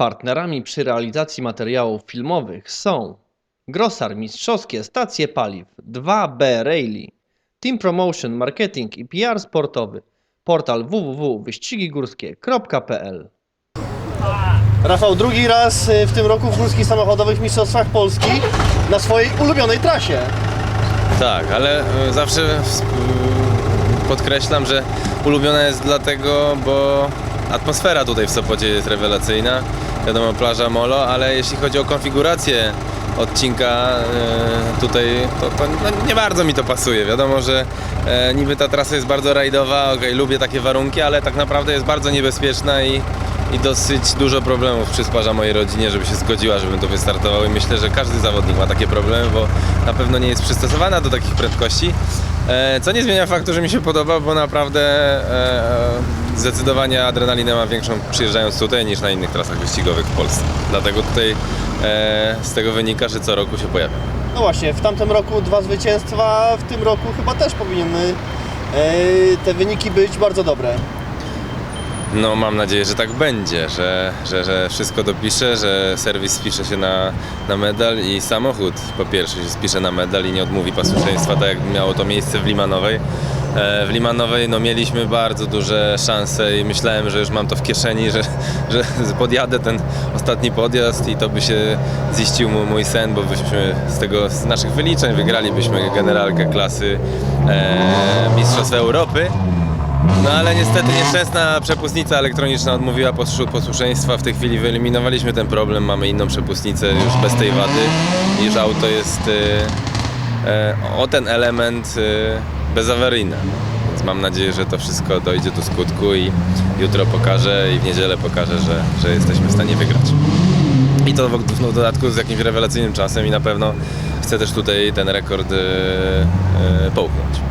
Partnerami przy realizacji materiałów filmowych są Grosar Mistrzowskie Stacje Paliw 2B Rally, Team Promotion Marketing i PR Sportowy, portal www.wyścigigórskie.pl Rafał, drugi raz y, w tym roku w Górskich Samochodowych Mistrzostwach Polski na swojej ulubionej trasie. Tak, ale e, zawsze ws- m, podkreślam, że ulubiona jest dlatego, bo atmosfera tutaj w Sopocie jest rewelacyjna. Wiadomo, plaża Molo, ale jeśli chodzi o konfigurację odcinka e, tutaj, to, to no, nie bardzo mi to pasuje. Wiadomo, że e, niby ta trasa jest bardzo rajdowa, okej, lubię takie warunki, ale tak naprawdę jest bardzo niebezpieczna i, i dosyć dużo problemów przysparza mojej rodzinie, żeby się zgodziła, żebym tu wystartował i myślę, że każdy zawodnik ma takie problemy, bo na pewno nie jest przystosowana do takich prędkości. E, Co nie zmienia faktu, że mi się podoba, bo naprawdę zdecydowanie adrenalinę mam większą przyjeżdżając tutaj niż na innych trasach wyścigowych w Polsce. Dlatego tutaj e, z tego wynika, że co roku się pojawiam. No właśnie, w tamtym roku dwa zwycięstwa, w tym roku chyba też powinny y, te wyniki być bardzo dobre. No mam nadzieję, że tak będzie, że, że, że wszystko dopisze, że serwis spisze się na, na medal i samochód po pierwsze się spisze na medal i nie odmówi posłuszeństwa, tak jak miało to miejsce w Limanowej. E, W Limanowej no, mieliśmy bardzo duże szanse i myślałem, że już mam to w kieszeni, że, że podjadę ten ostatni podjazd i to by się ziścił mój sen, bo byśmy z tego, z naszych wyliczeń wygralibyśmy generalkę klasy e, Mistrzostw Europy. No ale niestety nieszczęsna przepustnica elektroniczna odmówiła posłu- posłuszeństwa. W tej chwili wyeliminowaliśmy ten problem, mamy inną przepustnicę już bez tej wady i już auto jest e, o ten element e, bezawaryjne. Więc mam nadzieję, że to wszystko dojdzie do skutku i jutro pokażę i w niedzielę pokażę, że, że jesteśmy w stanie wygrać. I to w, w dodatku z jakimś rewelacyjnym czasem i na pewno chcę też tutaj ten rekord e, e, połknąć.